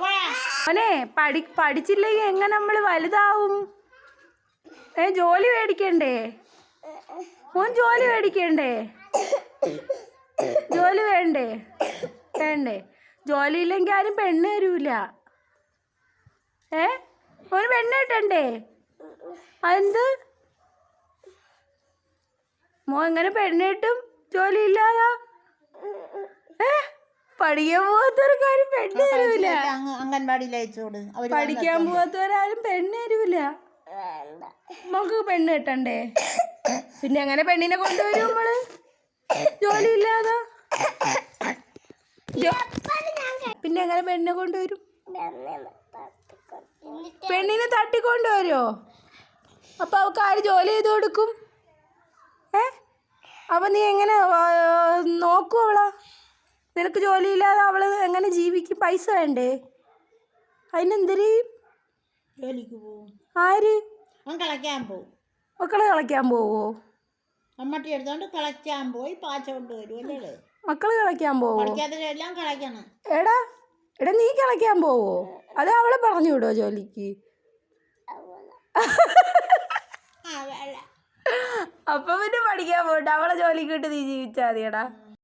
പോയാ മോനെ പഠി പഠിച്ചില്ലെങ്കിൽ എങ്ങനെ നമ്മൾ വലുതാവും? ഏ ജോലി മേടിക്കണ്ടേ? മോൻ ജോലി മേടിക്കണ്ടേ? ജോലി വേണ്ടേ? വേണ്ടേ? ജോലി ഇല്ലെങ്കിൽ ആരും പെണ്ണ് തരൂല. ഏ മോന് പെണ്ണ് കിട്ടണ്ടേ? അതെന്ത്? മോ എങ്ങനെ പെണ്ണ് കിട്ടും? ജോലി ഇല്ലാതാ ഏ? പഠിക്കാൻ പോകാത്തവർക്കാരും പെണ്ണ് തരൂല. അംഗൻവാടിയിൽ അയച്ചോട്. പഠിക്കാൻ പോവാത്തവരാരും പെണ്ണ് തരൂല. നമുക്ക് പെണ്ണ് കിട്ടണ്ടേ? പിന്നെ അങ്ങനെ പെണ്ണിനെ കൊണ്ടുവരും നമ്മൾ ജോലി ഇല്ലാതാ പിന്നെ അങ്ങനെ പെണ്ണിനെ കൊണ്ടുവരും? പെണ്ണിനെ തട്ടിക്കൊണ്ടുവരുമോ അപ്പൊ അവൾക്ക് ആര് ജോലി ചെയ്ത് കൊടുക്കും? അപ്പൊ നീ എങ്ങനെ നോക്കൂ അവളാ. നിനക്ക് ജോലിയില്ലാതെ അവൾ എങ്ങനെ ജീവിക്കും? പൈസ വേണ്ടേ? അതിനെന്തിരി? ജോലിക്ക് പോവും. ആര്? അവൻ കളയ്ക്കാൻ പോവും. മക്കളെ കളിക്കാൻ പോവോ? അമ്മട്ടി എടുത്തോണ്ട് കളയ്ക്കാൻ പോയി പാച്ച കൊണ്ടുവരും അല്ലേ? മക്കൾ കളയ്ക്കാൻ പോവോ? എല്ലാം കളയ്ക്കണം. എടാ എടാ നീ കളിക്കാൻ പോവോ? അത് അവളെ പറഞ്ഞു വിടോ ജോലിക്ക്? അപ്പൊ പിന്നെ പഠിക്കാൻ പോട്ടെ അവളെ ജോലിക്ക് വിട്ട് നീ ജീവിച്ചാ മതിയടാ.